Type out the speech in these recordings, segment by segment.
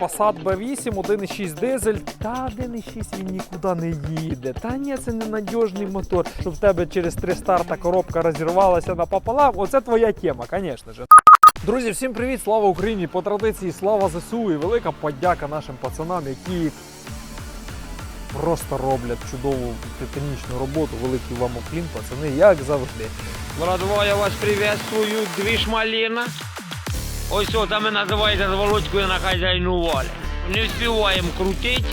Passat B8, 1,6 дизель. Та 1,6 він нікуди не їде. Та ні, це ненадіжний мотор. Щоб в тебе через три старта коробка розірвалася напополам. Оце твоя тема, звісно ж. Друзі, всім привіт! Слава Україні! По традиції слава ЗСУ і велика подяка нашим пацанам, які просто роблять чудову титанічну роботу. Великий вам уклін, пацани, як завжди. Братва, я вас приветствую, движ малина. Ось там і називається з Володькою на хазяйну валю. Не встигаємо крутить.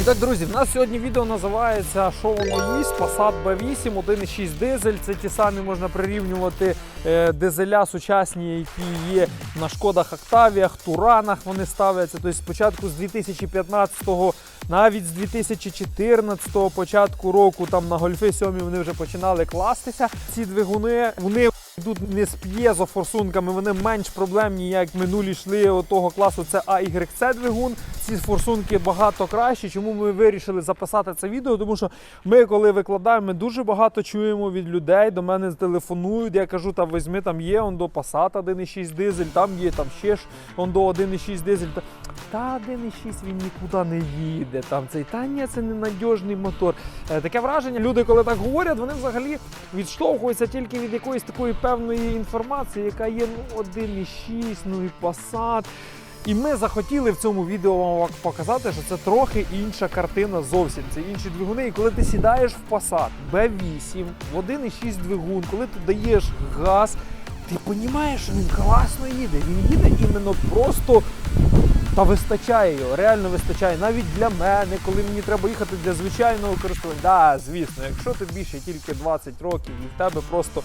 І так, друзі, в нас сьогодні відео називається Що воно їсть? Passat B8, 1,6 дизель. Це ті самі можна прирівнювати е, дизеля сучасні, які є на шкодах Октавіях, Туранах. Вони ставляться. Тобто спочатку з 2015-го, навіть з 2014-го початку року, там на гольфи 7 вони вже починали кластися. Ці двигуни вони йдуть не з п'єзофорсунками, вони менш проблемні, як минулі йшли того класу. Це AYC двигун. Ці форсунки багато кращі. Чому ми вирішили записати це відео? Тому що ми, коли викладаємо, ми дуже багато чуємо від людей. До мене телефонують. Я кажу, там візьми, там є он до Passat 1,6 дизель, там є там ще ж он до 1,6 дизель. Та, та 1,6 він нікуди не їде. Там цей та ні, це ненадіжний мотор. Е, Таке враження, люди, коли так говорять, вони взагалі відштовхуються тільки від якоїсь такої певної інформації, яка є ну 1,6, ну і Passat. І ми захотіли в цьому відео вам показати, що це трохи інша картина зовсім. Це інші двигуни. І коли ти сідаєш в Passat B8, в 1,6 двигун, коли ти даєш газ, ти розумієш, що він класно їде. Він їде іменно просто та вистачає його, реально вистачає. Навіть для мене, коли мені треба їхати для звичайного користування. Да, звісно, якщо тобі ще тільки 20 років і в тебе просто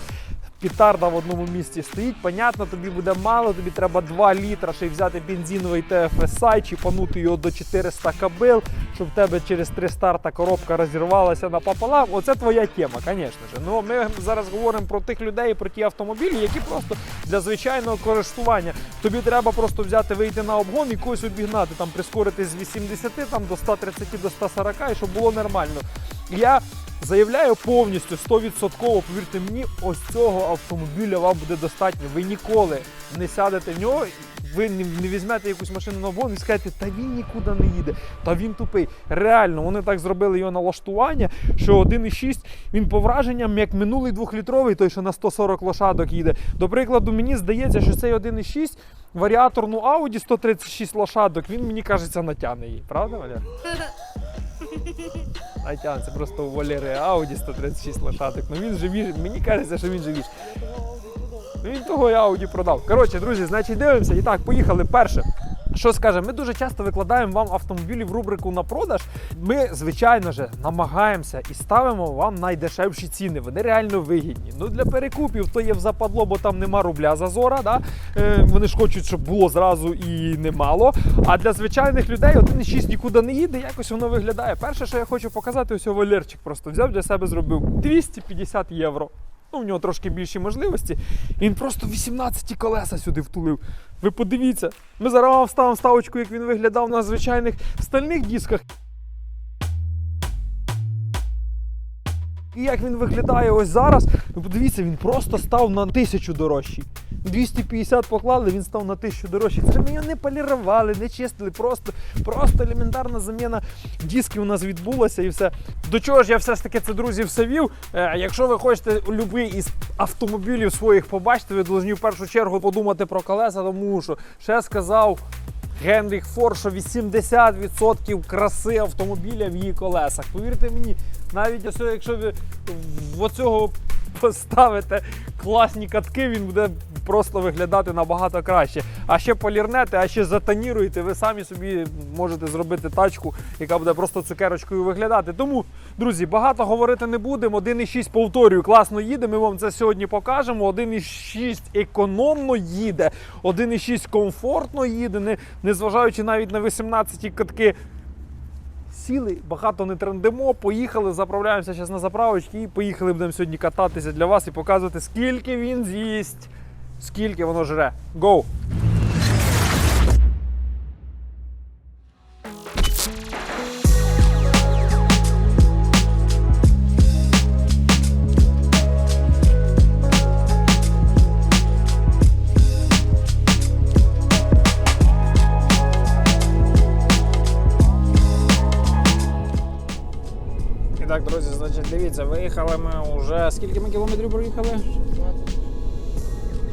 пітарда в одному місці стоїть, понятно, тобі буде мало, тобі треба 2 літра ще й взяти бензиновий TFSI, чіпанути його до 400 кабел, щоб в тебе через три старта коробка розірвалася напополам. Оце твоя тема, звісно ж. Ну ми зараз говоримо про тих людей, про ті автомобілі, які просто для звичайного користування. Тобі треба просто взяти, вийти на обгон і когось обігнати, там прискорити з 80 там, до 130 до 140, і щоб було нормально. Я заявляю повністю 100%, повірте мені, ось цього автомобіля вам буде достатньо. Ви ніколи не сядете в нього. Ви не, візьмете якусь машину на обгон і скажете, та він нікуди не їде, та він тупий. Реально, вони так зробили його налаштування, що 1,6 він по враженням, як минулий двохлітровий, той, що на 140 лошадок їде. До прикладу, мені здається, що цей 1,6 варіаторну Audi 136 лошадок, він мені кажеться натягне її. Правда, Валя? Натягне, це просто у Валери Ауді 136 лошадок. Ну він живіш, мені кажеться, що він живіш. Ну, Він того і Ауді продав. Коротше, друзі, значить дивимося. І так, поїхали. Перше. Що скажемо, ми дуже часто викладаємо вам автомобілі в рубрику на продаж. Ми, звичайно ж, намагаємося і ставимо вам найдешевші ціни. Вони реально вигідні. Ну для перекупів то є в западло, бо там нема рубля зазора. Да? Е, вони ж хочуть, щоб було зразу і немало. А для звичайних людей 1,6 нікуди не їде, якось воно виглядає. Перше, що я хочу показати, ось Валерчик просто взяв для себе зробив 250 євро. Ну, у нього трошки більші можливості. І він просто 18 колеса сюди втулив. Ви подивіться, ми зараз вам вставимо ставочку, як він виглядав на звичайних стальних дисках. І як він виглядає ось зараз, ви подивіться, він просто став на тисячу дорожчий. 250 поклали, він став на тисячу дорожчий. Це ми його не полірували, не чистили, просто, просто елементарна заміна дисків у нас відбулася і все. До чого ж я все ж таки це, друзі, все вів. Е, якщо ви хочете будь-який із автомобілів своїх побачити, ви повинні в першу чергу подумати про колеса, тому що ще сказав. Генріх Фор, що 80% краси автомобіля в її колесах. Повірте мені, навіть ось, якщо ви в оцього поставите класні катки, він буде просто виглядати набагато краще. А ще полірнете, а ще затоніруєте, ви самі собі можете зробити тачку, яка буде просто цукерочкою виглядати. Тому, друзі, багато говорити не будемо. 1,6 повторюю, класно їде. Ми вам це сьогодні покажемо. 1,6 економно їде, 1,6 комфортно їде, не, незважаючи навіть на 18 катки. Сіли, багато не трендимо, поїхали, заправляємося зараз на заправочки і поїхали будемо сьогодні кататися для вас і показувати, скільки він з'їсть, скільки воно жре. Go! Дивіться, виїхали ми вже. Скільки ми кілометрів проїхали?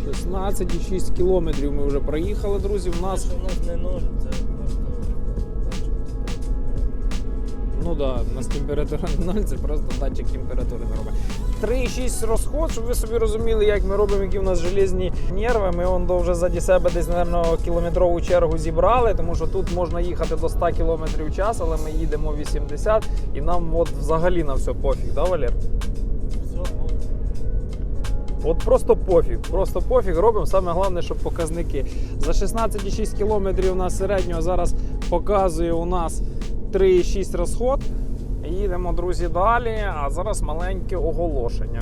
16,6 кілометрів ми вже проїхали, друзі. У нас у нас не нож, це просто. Ну да, у нас температура не 0, це просто датчик температури не робить. 3,6 розход, щоб ви собі розуміли, як ми робимо, які в нас железні нерви. Ми он вже заді себе десь, мабуть, кілометрову чергу зібрали, тому що тут можна їхати до 100 км в час, але ми їдемо 80 і нам от взагалі на все пофіг, да, Валер? От просто пофіг, просто пофіг робимо. Саме головне, щоб показники. За 16,6 кілометрів на середнього зараз показує у нас 3,6 розход. Їдемо, друзі, далі. А зараз маленьке оголошення.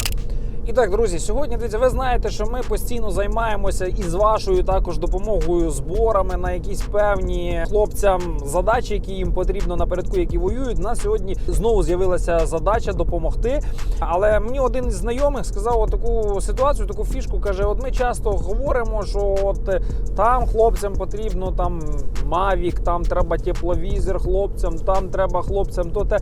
І так, друзі, сьогодні дивіться, ви знаєте, що ми постійно займаємося і з вашою також допомогою зборами на якісь певні хлопцям задачі, які їм потрібно напередку, які воюють. У нас сьогодні знову з'явилася задача допомогти. Але мені один із знайомих сказав таку ситуацію, таку фішку. каже: от ми часто говоримо, що от е, там хлопцям потрібно там Мавік, там треба тепловізор хлопцям, там треба хлопцям то те.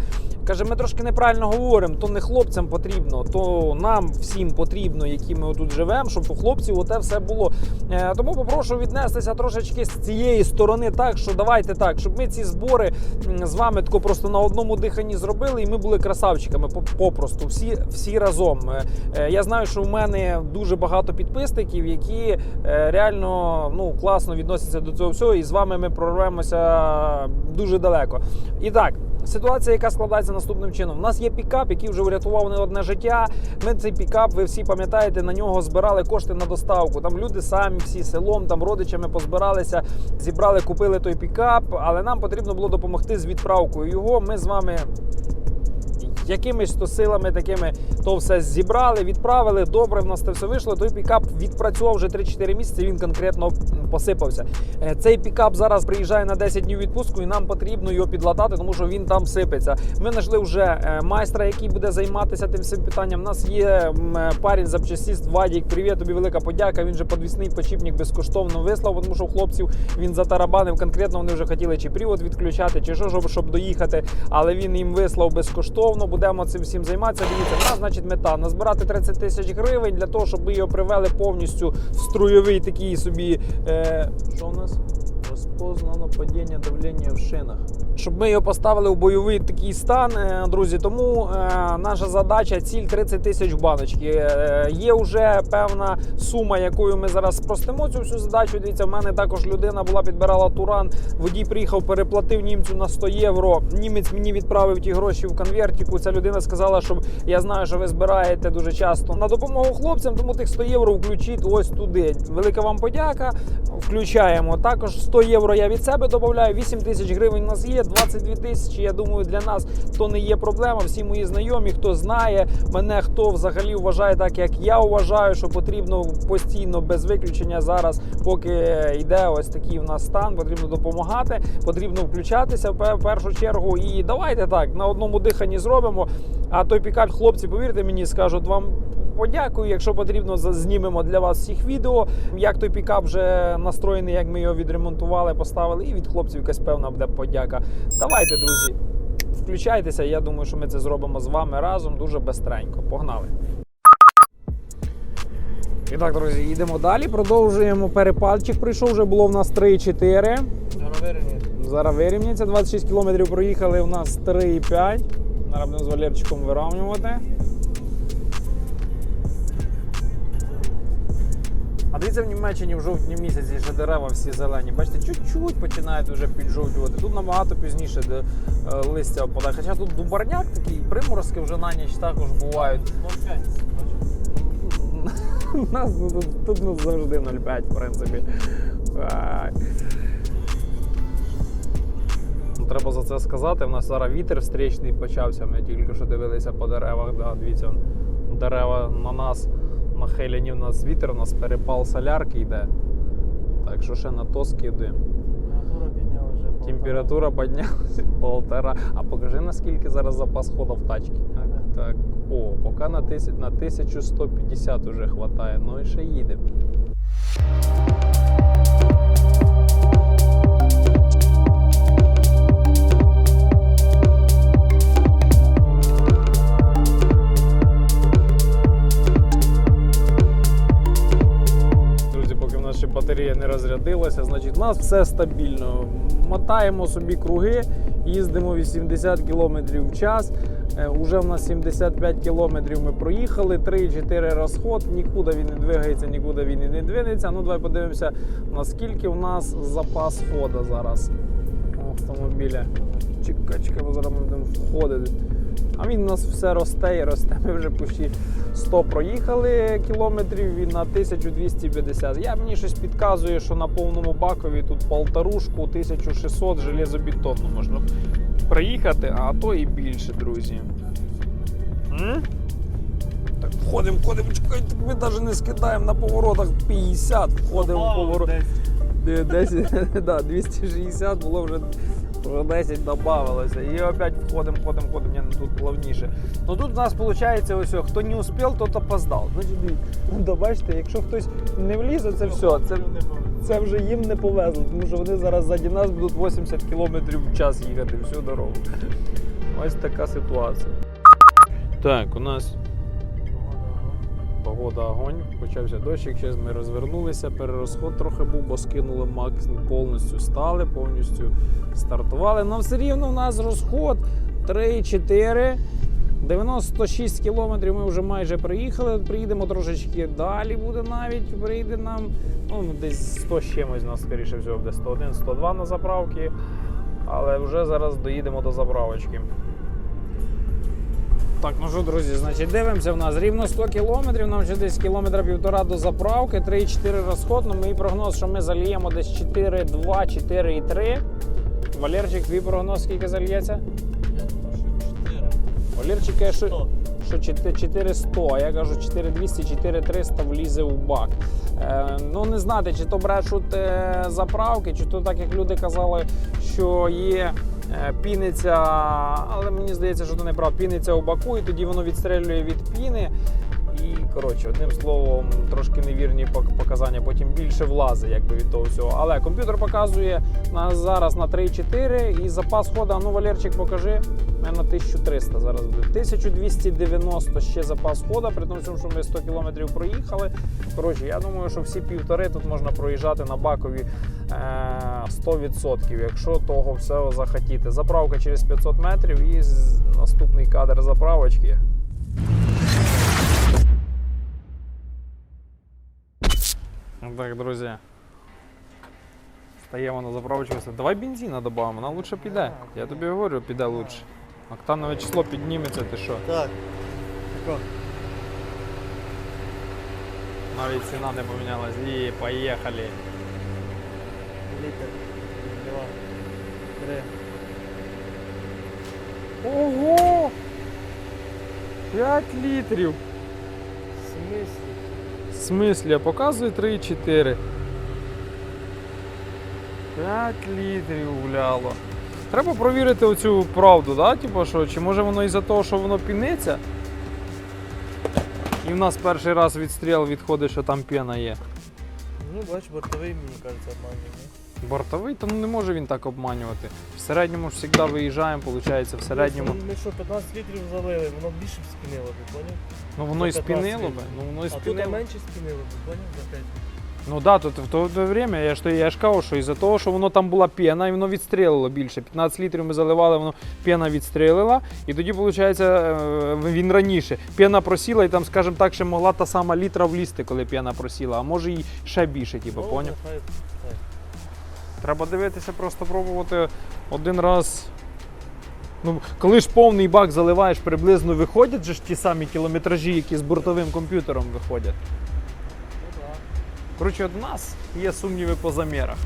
Каже, ми трошки неправильно говоримо, то не хлопцям потрібно, то нам всім потрібно, які ми тут живемо, щоб у хлопців оте все було. Е, тому попрошу віднестися трошечки з цієї сторони, так що давайте так, щоб ми ці збори з вами тако просто на одному диханні зробили, і ми були красавчиками. по- Попросту, всі, всі разом. Е, е, Я знаю, що в мене дуже багато підписників, які реально ну класно відносяться до цього всього, і з вами ми прорвемося дуже далеко. І так. Ситуація, яка складається наступним чином. У нас є пікап, який вже врятував не одне життя. Ми цей пікап, ви всі пам'ятаєте, на нього збирали кошти на доставку. Там люди самі всі селом, там родичами позбиралися, зібрали, купили той пікап, але нам потрібно було допомогти з відправкою його. Ми з вами. Якимись то силами такими то все зібрали, відправили. Добре, в нас це все вийшло. Той пікап відпрацював вже 3-4 місяці. Він конкретно посипався. Е, Цей пікап зараз приїжджає на 10 днів відпустку, і нам потрібно його підлатати, тому що він там сипеться. Ми знайшли вже е, майстра, який буде займатися тим всім питанням. У нас є е, парень запчастіст Вадік. Привіт, тобі велика подяка. Він же подвісний почіпник безкоштовно вислав, тому що хлопців він затарабанив. Конкретно вони вже хотіли чи привод відключати, чи що, щоб доїхати. Але він їм вислав безкоштовно. Будемо цим всім займатися. Дивіться, в нас значить мета назбирати 30 тисяч гривень для того, щоб ми його привели повністю в струйовий такий собі. Е, що у нас? Розпознано падіння давлення в шинах. Щоб ми його поставили у бойовий такий стан, е, друзі. Тому е, наша задача ціль 30 тисяч в баночки. Е, є вже певна сума, якою ми зараз спростимо цю всю задачу. Дивіться, в мене також людина була підбирала туран. Водій приїхав, переплатив німцю на 100 євро. Німець мені відправив ті гроші в конвертику. Ця людина сказала, що я знаю, що ви збираєте дуже часто на допомогу хлопцям, тому тих 100 євро включіть ось туди. Велика вам подяка. Включаємо. Також 100 євро я від себе додаю. 8 тисяч гривень у нас є, 22 тисячі. Я думаю, для нас то не є проблема. Всі мої знайомі, хто знає мене, хто взагалі вважає так, як я вважаю, що потрібно постійно без виключення зараз, поки йде ось такий у нас стан, потрібно допомагати, потрібно включатися в в першу чергу. І давайте так на одному диханні зробимо. А той пікап, хлопці, повірте мені, скажуть вам. Подякую, якщо потрібно, знімемо для вас всіх відео, як той пікап вже настроєний, як ми його відремонтували, поставили, і від хлопців якась певна буде подяка. Давайте, друзі, включайтеся. Я думаю, що ми це зробимо з вами разом дуже бестренько. Погнали! І так, друзі, їдемо далі. Продовжуємо перепальчик. Прийшов вже було в нас 3,4. зараз вирівняє. Зараз вирівняється. 26 км проїхали у нас 3,5. Зараз будемо з Валерчиком вирівнювати. А дивіться, в Німеччині в жовтні місяці ще дерева всі зелені. Бачите, чуть-чуть починають вже піджовтювати. Тут набагато пізніше де, е, листя опадає. Хоча тут дубарняк такий, приморозки вже на ніч також бувають. У нас тут, тут ну, завжди 0,5, в принципі. Треба за це сказати. У нас зараз вітер встрічний почався. Ми тільки що дивилися по деревах. Да, дивіться, дерева на нас нахилені, у нас вітер, у нас перепал солярки йде. Так що ще на то скидуємо. Температура підняла вже. полтора. Температура піднялася полтора. А покажи наскільки зараз запас ходу в тачці. Так, так. О, поки на 1150 вже вистачає. Ну і ще їдемо. Батарея не розрядилася. Значить, у нас все стабільно. Мотаємо собі круги, їздимо 80 км в час. Е, Уже в нас 75 кілометрів ми проїхали, 3-4 розход, нікуди він не двигається, нікуди він і не двинеться. Ну, давай подивимося, наскільки у нас запас хода зараз автомобіля. Чекай, чекай, бо зараз ми будемо входити. А він у нас все росте і росте. Ми вже почти 100 проїхали кілометрів він на 1250. Я мені щось підказує, що на повному бакові тут полторушку, 1600 железобетонну можна проїхати, а то і більше, друзі. М? Так, входимо, входимо, чекай, ми навіть не скидаємо на поворотах 50, входимо в поворот. Де- 10, да, 260 було вже, вже 10 додавалося. І опять входимо, входимо, входимо. Ні, ну тут плавніше. Ну тут у нас виходить ось, хто не успів, тот опоздав. Ну, бачите, якщо хтось не влізе, це все. Це, це вже їм не повезло, тому що вони зараз ззаді нас будуть 80 км в час їхати всю дорогу. Ось така ситуація. Так, у нас Погода огонь, почався дощик, зараз ми розвернулися, перерозход трохи був, бо скинули макс повністю стали, повністю стартували. Але все рівно у нас розход 3-4. 96 кілометрів ми вже майже приїхали. Приїдемо трошечки далі буде навіть. Приїде нам ну, десь 100 з чимось нас, скоріше всього, буде 101-102 на заправки. Але вже зараз доїдемо до заправочки. Так, ну що, друзі, значить, дивимося в нас рівно 100 кілометрів, нам ще десь кілометра півтора до заправки, 3,4 розход. Ну, мій прогноз, що ми заліємо десь 4,2, 4,3. Валерчик, твій прогноз скільки зальється? 4. Валерчик каже, що, що 400, а я кажу 4200, 4300 влізе в бак. Е, ну не знати, чи то брешуть е, заправки, чи то так як люди казали, що є піниться, але мені здається, що то прав. Піниться у баку, і тоді воно відстрелює від піни. Коротше, одним словом, трошки невірні показання, потім більше влази, якби від того всього. Але комп'ютер показує нас зараз на 3,4 і запас хода. Ну, Валерчик, покажи. У мене 1300 зараз буде. 1290 ще запас хода, при тому, що ми 100 км проїхали. Коротше, я думаю, що всі півтори тут можна проїжджати на бакові е, 100%, якщо того всього захотіти. Заправка через 500 метрів і наступний кадр заправочки. Так, друзі. Стаємо на заправочку. Давай бензина додамо, вона лучше піде. Я тобі говорю, піде лучше. Октанове число підніметься, ти що? Так. Тако. Навіть ціна не помінялась. І поїхали. Літр. Два. Три. Ого! 5 літрів. В смислі? Смислі, показує 3,4. 5 літрів гуляло. Треба провірити оцю правду, да? Типу, що, чи може воно із-за того, що воно піниться? І в нас перший раз відстріл відходить, що там пена є. Ну, бач, бортовий, мені кажеться, обманює. Бортовий, то ну не може він так обманювати. В середньому ж завжди виїжджаємо, виходить, в середньому. Ну, Ми що, 15 літрів залили, воно більше б спінило, ти поняв? Ну воно і 15 спінило би. літрів. Ну воно і А тут спінило. менше спінило, ти поняв? За 5. Ну да, то в то, время я ж то я ж кажу, що із-за того, що воно там була пена, і воно відстрілило більше. 15 літрів ми заливали, воно пена відстрілила, і тоді, виходить, він раніше. Пена просіла, і там, скажімо так, ще могла та сама літра влізти, коли пена просіла, а може і ще більше, типу, Ну, поняв? нехай. Треба дивитися, просто пробувати один раз. Ну, коли ж повний бак заливаєш, приблизно виходять же ж ті самі кілометражі, які з бортовим комп'ютером виходять. Ну, да. Коротше, у нас є сумніви по замірах.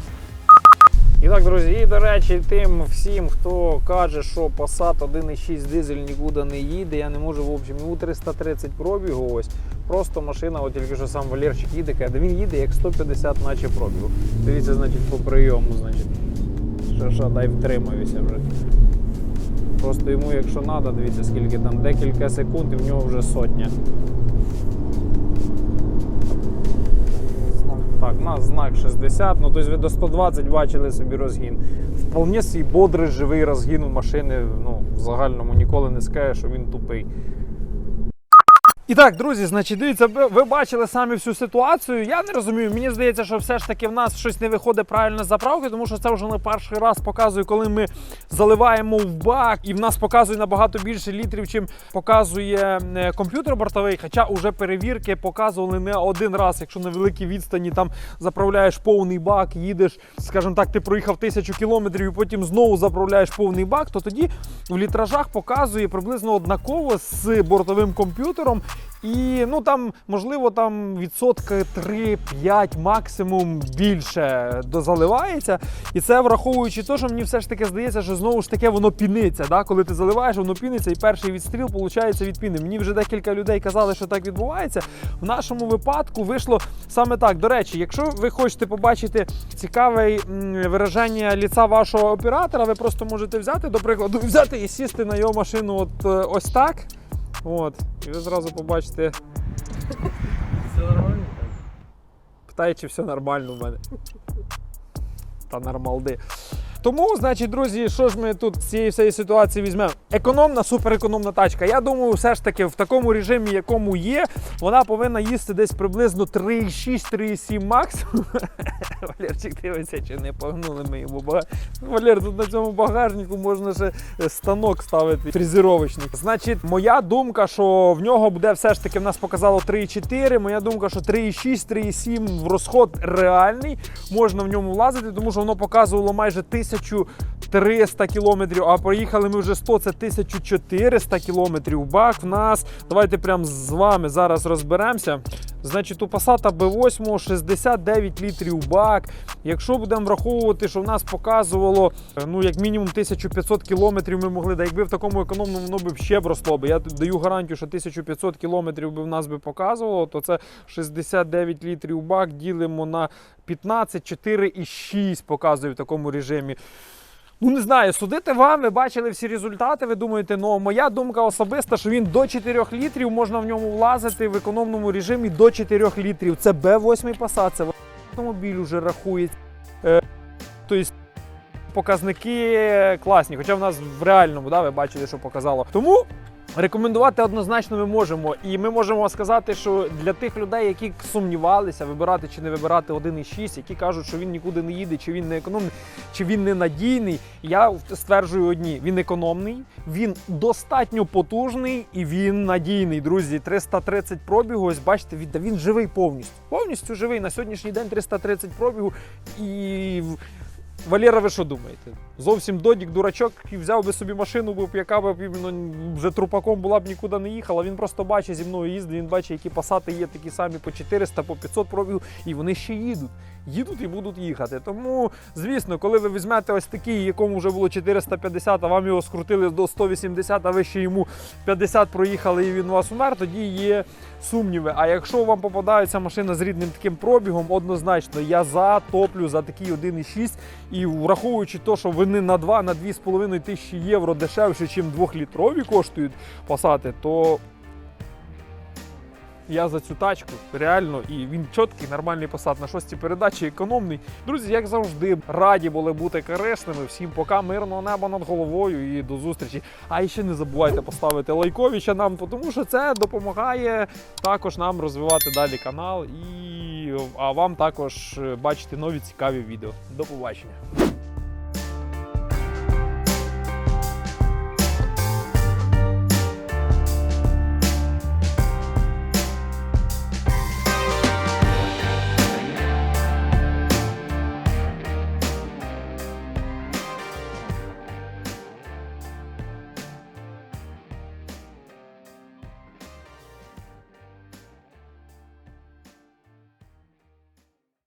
І так, друзі, і до речі, тим всім, хто каже, що Passat 1.6 дизель нікуди не їде, я не можу, в общем, йому 330 пробігу ось. Просто машина, от тільки що сам Валерчик їде, каже, «Да він їде як 150 наче пробігу. Дивіться, значить, по прийому, значить. Що, дай втримаюся вже. Просто йому, якщо треба, дивіться, скільки там, декілька секунд і в нього вже сотня. Так, у нас знак 60, ну тобто ви до 120 бачили собі розгін. Вполне свій бодрий живий розгін у машини. Ну, в загальному ніколи не скаже, що він тупий. І так, друзі, значить, дивіться, ви, бачили самі всю ситуацію. Я не розумію. Мені здається, що все ж таки в нас щось не виходить правильно з заправки, тому що це вже не перший раз показує, коли ми заливаємо в бак, і в нас показує набагато більше літрів, чим показує е, комп'ютер бортовий. Хоча уже перевірки показували не один раз, якщо на великій відстані там заправляєш повний бак, їдеш, скажімо так, ти проїхав тисячу кілометрів і потім знову заправляєш повний бак, то тоді в літражах показує приблизно однаково з бортовим комп'ютером. І ну там, можливо, там відсотки 3-5 максимум більше дозаливається. І це враховуючи те, що мені все ж таки здається, що знову ж таки воно піниться. Да? Коли ти заливаєш, воно піниться, і перший відстріл виходить від піни. Мені вже декілька людей казали, що так відбувається. В нашому випадку вийшло саме так. До речі, якщо ви хочете побачити цікаве вираження ліца вашого оператора, ви просто можете взяти, до прикладу, взяти і сісти на його машину от е, ось так. От, і ви зразу побачите, Все нормально? питає, чи все нормально в мене. Та нормалди. Тому, значить, друзі, що ж ми тут з цієї всієї ситуації візьмемо? Економна, суперекономна тачка. Я думаю, все ж таки в такому режимі, якому є, вона повинна їсти десь приблизно 3,6-3,7 максимум. Валерчик дивиться, чи не погнули ми йому багаж. Валер, тут на цьому багажнику можна ще станок ставити фрезеровочний. Значить, моя думка, що в нього буде все ж таки в нас показало 3,4. Моя думка, що 3,6, 3,7 в розход реальний. Можна в ньому влазити, тому що воно показувало майже 1300 кілометрів, а проїхали ми вже 100, це 1400 кілометрів. Бак в нас. Давайте прямо з вами зараз розберемося. Значить, у Passat B8 69 літрів бак. Якщо будемо враховувати, що в нас показувало е, ну як мінімум 1500 кілометрів, ми могли, да якби в такому економному воно б ще б росло би. Я даю гарантію, що 1500 кілометрів би в нас би показувало, то це 69 літрів бак ділимо на 15, 4,6 показує в такому режимі. Ну не знаю, судити вам, ви бачили всі результати. Ви думаєте, ну моя думка особиста, що він до 4 літрів можна в ньому влазити в економному режимі до 4 літрів. Це Б8 Passat, це автомобіль вже рахується. Е, тобто показники класні, хоча в нас в реальному, да, ви бачили, що показало. Тому рекомендувати однозначно ми можемо. І ми можемо сказати, що для тих людей, які сумнівалися, вибирати чи не вибирати 1,6, які кажуть, що він нікуди не їде, чи він не економний, чи він не надійний. Я стверджую одні: він економний, він достатньо потужний і він надійний. Друзі, 330 пробігу. Ось бачите, він, він живий повністю. Повністю живий. На сьогоднішній день 330 пробігу. І Валера, ви що думаєте? Зовсім додік, дурачок, і взяв би собі машину, бо яка б іменно вже трупаком була б нікуди не їхала. Він просто бачить зі мною їздить, він бачить, які пасати є такі самі по 400, по 500 пробігів, і вони ще їдуть. Їдуть і будуть їхати. Тому, звісно, коли ви візьмете ось такий, якому вже було 450, а вам його скрутили до 180, а ви ще йому 50 проїхали і він у вас умер, тоді є сумніви. А якщо вам попадається машина з рідним таким пробігом, однозначно я затоплю за такий 1,6 і враховуючи те, що вони на 2 на 2,5 тисячі євро дешевше, ніж 2-літрові коштують пасати, то я за цю тачку реально і він чіткий, нормальний посад на шостій передачі, економний. Друзі, як завжди, раді були бути корисними. Всім пока, мирного неба над головою і до зустрічі. А ще не забувайте поставити лайковіча нам, тому що це допомагає також нам розвивати далі канал і а вам також е, бачити нові цікаві відео. До побачення.